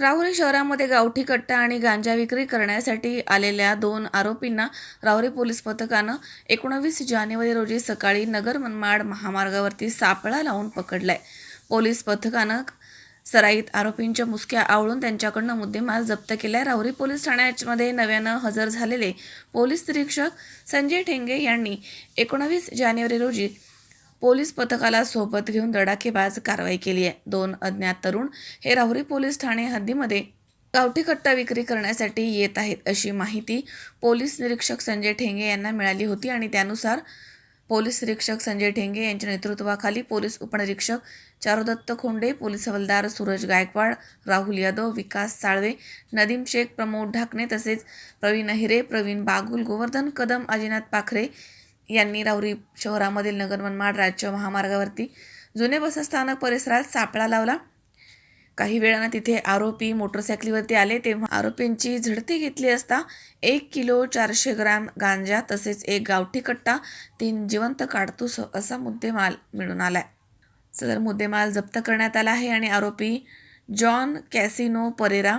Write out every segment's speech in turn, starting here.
राहुरी शहरामध्ये गावठी कट्टा आणि गांजा विक्री करण्यासाठी आलेल्या दोन आरोपींना राहुरी पोलीस पथकानं एकोणवीस जानेवारी रोजी सकाळी नगर मनमाड महामार्गावरती सापळा लावून पकडलाय. पोलीस पथकानं सराईत आरोपींच्या मुसक्या आवळून त्यांच्याकडनं मुद्देमाल जप्त केलाय. राहुरी पोलीस ठाण्यामध्ये नव्यानं हजर झालेले पोलीस निरीक्षक संजय ठेंगे यांनी एकोणवीस जानेवारी रोजी पोलीस पथकाला सोबत घेऊन दडाकेबाज कारवाई केली आहे. दोन अज्ञात तरुण हे राहुरी पोलीस ठाणे हद्दीमध्ये गावठी कट्टा विक्री करण्यासाठी येत आहेत अशी माहिती पोलीस निरीक्षक संजय ठेंगे यांना मिळाली होती आणि त्यानुसार पोलीस निरीक्षक संजय ठेंगे यांच्या नेतृत्वाखाली पोलीस उपनिरीक्षक चारुदत्त खोंडे पोलीस हवालदार सूरज गायकवाड राहुल यादव विकास साळवे नदीम शेख प्रमोद ढाकणे तसेच प्रवीण अहिरे प्रवीण बागुल गोवर्धन कदम अजिनाथ पाखरे यांनी राहुरी शहरामधील नगर मनमाड राज्य महामार्गावरती जुने बसस्थानक परिसरात सापळा लावला. काही वेळानं तिथे आरोपी मोटरसायकलीवरती आले. तेव्हा आरोपींची झडती घेतली असता एक किलो चारशे ग्रॅम गांजा तसेच एक गावठी कट्टा तीन जिवंत काडतूस असा मुद्देमाल मिळून आलाय. सदर मुद्देमाल जप्त करण्यात आला आहे आणि आरोपी जॉन कॅसिनो परेरा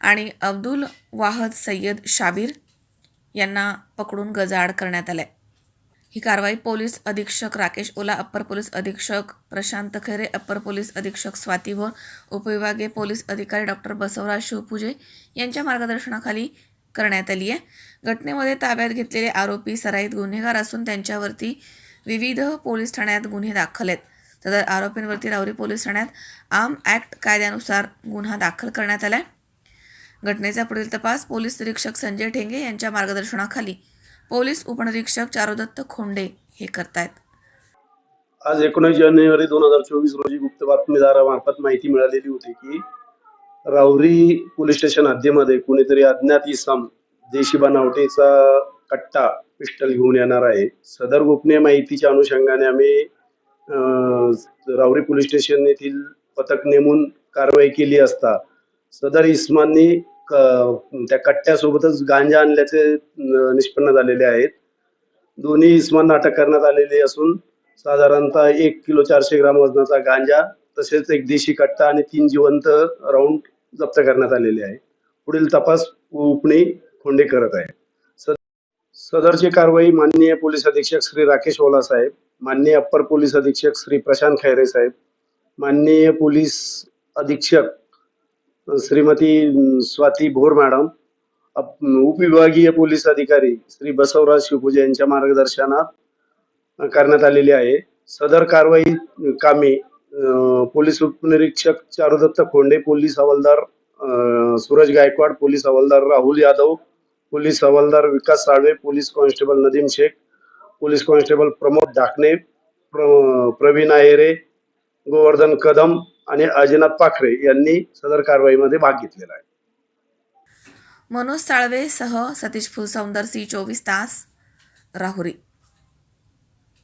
आणि अब्दुल वाहद सय्यद शाबीर यांना पकडून गजाआड करण्यात आलाय. ही कारवाई पोलीस अधीक्षक राकेश ओला अप्पर पोलीस अधीक्षक प्रशांत खैरे अप्पर पोलीस अधीक्षक स्वाती भोर उपविभागीय पोलीस अधिकारी डॉक्टर बसवराज शिवपूजे यांच्या मार्गदर्शनाखाली करण्यात आली आहे. घटनेमध्ये ताब्यात घेतलेले आरोपी सराईत गुन्हेगार असून त्यांच्यावरती विविध पोलीस ठाण्यात गुन्हे दाखल आहेत. सदर आरोपींवरती रावरी पोलीस ठाण्यात आम ॲक्ट कायद्यानुसार गुन्हा दाखल करण्यात आला आहे घटनेचा पुढील तपास पोलीस निरीक्षक संजय ठेंगे यांच्या मार्गदर्शनाखाली पोलीस उपनिरीक्षक चारुदत्त खोंडे हे करतायत. आज एकोणीस जानेवारी दोन हजार चोवीस रोजी गुप्त बातमीदारामार्फत माहिती मिळालेली होती की राहुरी पोलीस स्टेशन हद्दीमध्ये कुणीतरी अज्ञात इसम देशी बनावटीचा कट्टा पिस्टल घेऊन येणार आहे. सदर गोपनीय माहितीच्या अनुषंगाने आम्ही रावरी राहुरी पोलीस स्टेशन येथील पथक नेमून कारवाई केली असता सदर इस्मांनी त्या कट्ट्यासोबतच गांजा आणल्याचे निष्पन्न झालेले आहेत. दोन्ही इस्मांना अटक करण्यात आलेली असून साधारणतः एक किलो चारशे ग्राम वजनाचा गांजा तसेच एक देशी कट्टा आणि तीन जिवंत राऊंड जप्त करण्यात आलेले आहे. पुढील तपास उपणी खोंडे करत आहे. सदरची कारवाई माननीय पोलीस अधीक्षक श्री राकेश ओला साहेब माननीय अप्पर पोलीस अधीक्षक श्री प्रशांत खैरे साहेब माननीय पोलीस अधीक्षक श्रीमती स्वाती भोर मॅडम अप- उपविभागीय पोलीस अधिकारी श्री बसवराज शिवपूजे यांच्या मार्गदर्शनात करण्यात आलेली आहे. सदर कारवाई कामे पोलीस उपनिरीक्षक चारुदत्त खोंडे पोलीस हवालदार सूरज गायकवाड पोलीस हवालदार राहुल यादव पोलीस हवालदार Vikas Salve police constable Nadeem Shaikh police constable Pramod Dhakne प्र- प्रवीण आयरे गोवर्धन कदम आणि अजिनाथ पाखरे यांनी सदर कारवाईमध्ये भाग घेतलेला आहे. मनोज साळवे सह सतीश फुलसौंदर सी चोवीस तास राहुरी.